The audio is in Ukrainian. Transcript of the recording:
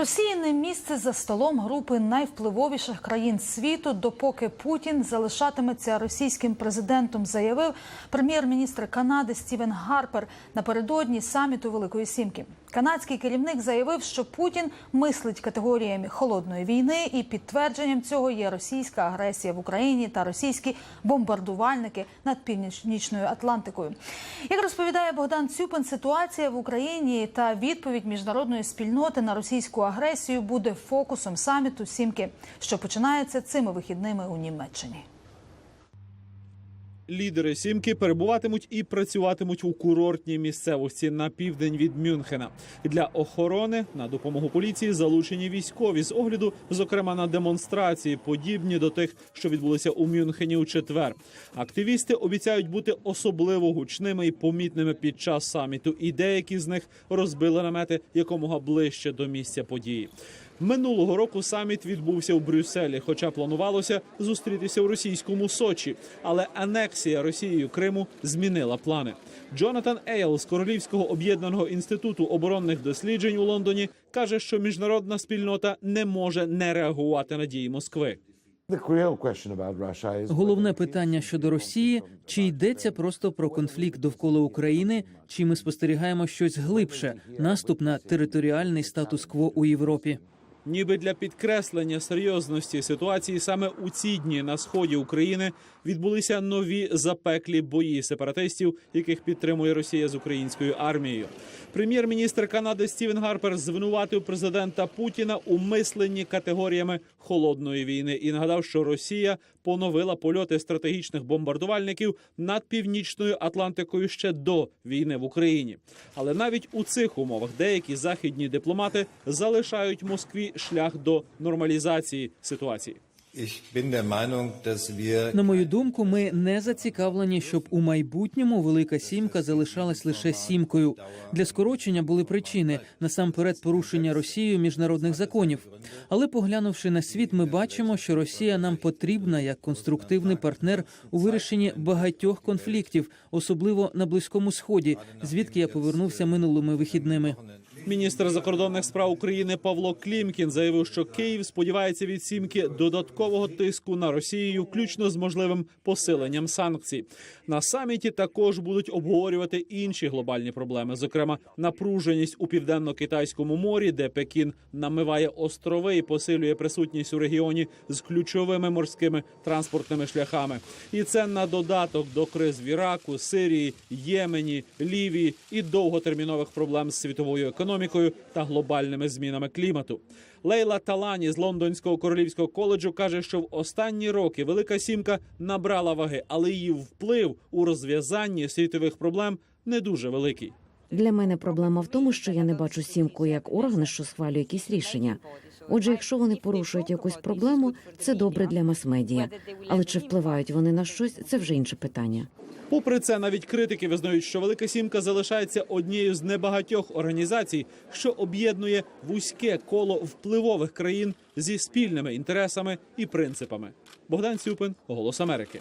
Росії не місце за столом групи найвпливовіших країн світу, допоки Путін залишатиметься російським президентом, заявив прем'єр-міністр Канади Стівен Гарпер напередодні саміту Великої Сімки. Канадський керівник заявив, що Путін мислить категоріями холодної війни, і підтвердженням цього є російська агресія в Україні та російські бомбардувальники над північною Атлантикою. Як розповідає Богдан Цюпин, ситуація в Україні та відповідь міжнародної спільноти на російську агресію буде фокусом саміту Сімки, що починається цими вихідними у Німеччині. Лідери сімки перебуватимуть і працюватимуть у курортній місцевості на південь від Мюнхена. Для охорони на допомогу поліції залучені військові з огляду, зокрема на демонстрації, подібні до тих, що відбулися у Мюнхені у четвер. Активісти обіцяють бути особливо гучними і помітними під час саміту, і деякі з них розбили намети якомога ближче до місця події. Минулого року саміт відбувся у Брюсселі, хоча планувалося зустрітися у російському Сочі. Але анексія Росією Криму змінила плани. Джонатан Ейл з Королівського об'єднаного інституту оборонних досліджень у Лондоні каже, що міжнародна спільнота не може не реагувати на дії Москви. Головне питання щодо Росії: чи йдеться просто про конфлікт довкола України, чи ми спостерігаємо щось глибше наступ на територіальний статус-кво у Європі? Ніби для підкреслення серйозності ситуації саме у ці дні на сході України відбулися нові запеклі бої сепаратистів, яких підтримує Росія з українською армією. Прем'єр-міністр Канади Стівен Гарпер звинуватив президента Путіна у мисленні категоріями холодної війни і нагадав, що Росія поновила польоти стратегічних бомбардувальників над північною Атлантикою ще до війни в Україні. Але навіть у цих умовах деякі західні дипломати залишають Москві шлях до нормалізації ситуації. На мою думку, ми не зацікавлені, щоб у майбутньому велика сімка залишалась лише сімкою. Для скорочення були причини насамперед порушення Росією міжнародних законів. Але поглянувши на світ, ми бачимо, що Росія нам потрібна як конструктивний партнер у вирішенні багатьох конфліктів, особливо на близькому сході, звідки я повернувся минулими вихідними. Міністр закордонних справ України Павло Клімкін заявив, що Київ сподівається від сімки додаткового тиску на Росію, включно з можливим посиленням санкцій. На саміті також будуть обговорювати інші глобальні проблеми, зокрема напруженість у південно-китайському морі, де Пекін намиває острови і посилює присутність у регіоні з ключовими морськими транспортними шляхами. І це на додаток до криз в Іраку, Сирії, Ємені, Лівії і довготермінових проблем з світовою економікою та глобальними змінами клімату. Лейла Талані з Лондонського королівського коледжу каже, що в останні роки Велика Сімка набрала ваги, але її вплив у розв'язанні світових проблем не дуже великий. Для мене проблема в тому, що я не бачу сімку як орган, що схвалює якісь рішення. Отже, якщо вони порушують якусь проблему, це добре для мас-медіа. Але чи впливають вони на щось, це вже інше питання. Попри це, навіть критики визнають, що Велика Сімка залишається однією з небагатьох організацій, що об'єднує вузьке коло впливових країн зі спільними інтересами і принципами. Богдан Цюпин, Голос Америки.